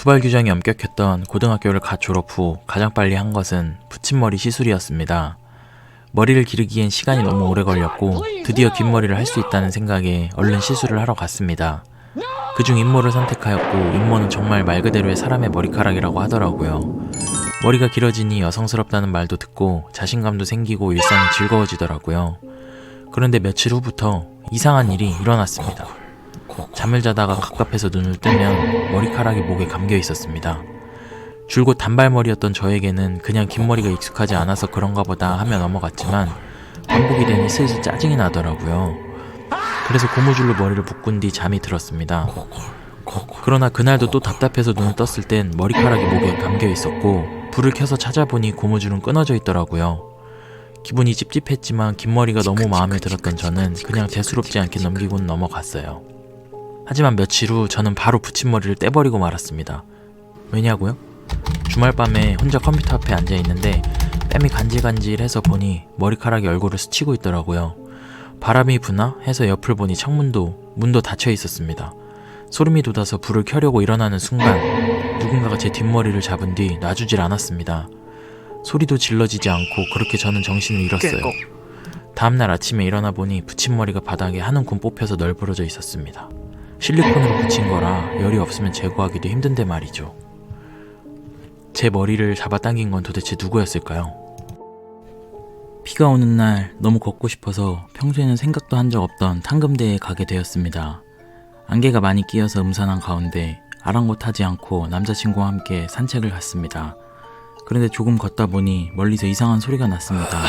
투발 규정이 엄격했던 고등학교를 갓 졸업 후 가장 빨리 한 것은 붙임머리 시술이었습니다. 머리를 기르기엔 시간이 너무 오래 걸렸고 드디어 긴 머리를 할 수 있다는 생각에 얼른 시술을 하러 갔습니다. 그중 인모를 선택하였고 인모는 정말 말 그대로의 사람의 머리카락이라고 하더라고요. 머리가 길어지니 여성스럽다는 말도 듣고 자신감도 생기고 일상이 즐거워지더라고요. 그런데 며칠 후부터 이상한 일이 일어났습니다. 잠을 자다가 갑갑해서 눈을 뜨면 머리카락이 목에 감겨 있었습니다. 줄곧 단발머리였던 저에게는 그냥 긴 머리가 익숙하지 않아서 그런가 보다 하며 넘어갔지만 반복이 되니 슬슬 짜증이 나더라고요. 그래서 고무줄로 머리를 묶은 뒤 잠이 들었습니다. 그러나 그날도 또 답답해서 눈을 떴을 땐 머리카락이 목에 감겨 있었고 불을 켜서 찾아보니 고무줄은 끊어져 있더라고요. 기분이 찝찝했지만 긴 머리가 너무 마음에 들었던 저는 그냥 대수롭지 않게 넘기고는 넘어갔어요. 하지만 며칠 후 저는 바로 붙임머리를 떼버리고 말았습니다. 왜냐고요? 주말 밤에 혼자 컴퓨터 앞에 앉아 있는데 뺨이 간질간질해서 보니 머리카락이 얼굴을 스치고 있더라고요. 바람이 부나 해서 옆을 보니 창문도 문도 닫혀 있었습니다. 소름이 돋아서 불을 켜려고 일어나는 순간 누군가가 제 뒷머리를 잡은 뒤 놔주질 않았습니다. 소리도 질러지지 않고 그렇게 저는 정신을 잃었어요. 다음날 아침에 일어나 보니 붙임머리가 바닥에 한 움큼 뽑혀서 널브러져 있었습니다. 실리콘으로 붙인 거라 열이 없으면 제거하기도 힘든데 말이죠. 제 머리를 잡아당긴 건 도대체 누구였을까요? 비가 오는 날 너무 걷고 싶어서 평소에는 생각도 한 적 없던 탕금대에 가게 되었습니다. 안개가 많이 끼어서 음산한 가운데 아랑곳하지 않고 남자친구와 함께 산책을 갔습니다. 그런데 조금 걷다 보니 멀리서 이상한 소리가 났습니다.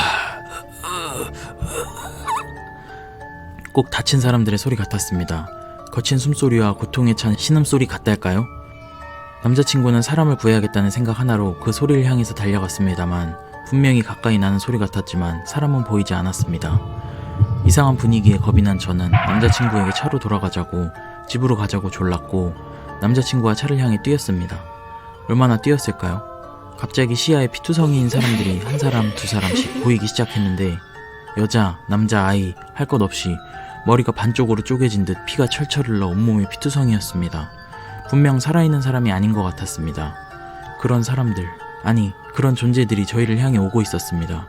꼭 다친 사람들의 소리 같았습니다. 거친 숨소리와 고통에 찬 신음소리 같달까요? 남자친구는 사람을 구해야겠다는 생각 하나로 그 소리를 향해서 달려갔습니다만 분명히 가까이 나는 소리 같았지만 사람은 보이지 않았습니다. 이상한 분위기에 겁이 난 저는 남자친구에게 차로 돌아가자고 집으로 가자고 졸랐고 남자친구와 차를 향해 뛰었습니다. 얼마나 뛰었을까요? 갑자기 시야에 피투성이인 사람들이 한 사람 두 사람씩 보이기 시작했는데 여자, 남자, 아이 할 것 없이 머리가 반쪽으로 쪼개진 듯 피가 철철 흘러 온몸이 피투성이었습니다. 분명 살아있는 사람이 아닌 것 같았습니다. 그런 사람들, 아니, 그런 존재들이 저희를 향해 오고 있었습니다.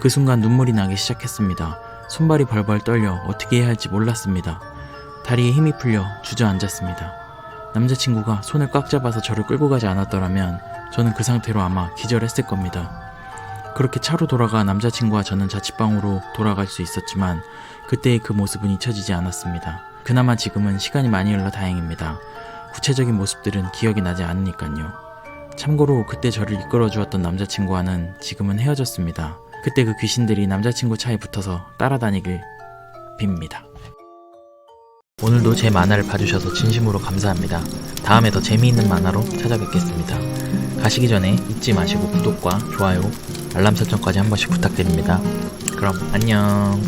그 순간 눈물이 나기 시작했습니다. 손발이 벌벌 떨려 어떻게 해야 할지 몰랐습니다. 다리에 힘이 풀려 주저앉았습니다. 남자친구가 손을 꽉 잡아서 저를 끌고 가지 않았더라면 저는 그 상태로 아마 기절했을 겁니다. 그렇게 차로 돌아가 남자친구와 저는 자취방으로 돌아갈 수 있었지만 그때의 그 모습은 잊혀지지 않았습니다. 그나마 지금은 시간이 많이 흘러 다행입니다. 구체적인 모습들은 기억이 나지 않으니까요. 참고로 그때 저를 이끌어 주었던 남자친구와는 지금은 헤어졌습니다. 그때 그 귀신들이 남자친구 차에 붙어서 따라다니길 빕니다. 오늘도 제 만화를 봐주셔서 진심으로 감사합니다. 다음에 더 재미있는 만화로 찾아뵙겠습니다. 가시기 전에 잊지 마시고 구독과 좋아요, 알람 설정까지 한 번씩 부탁드립니다. 그럼 안녕.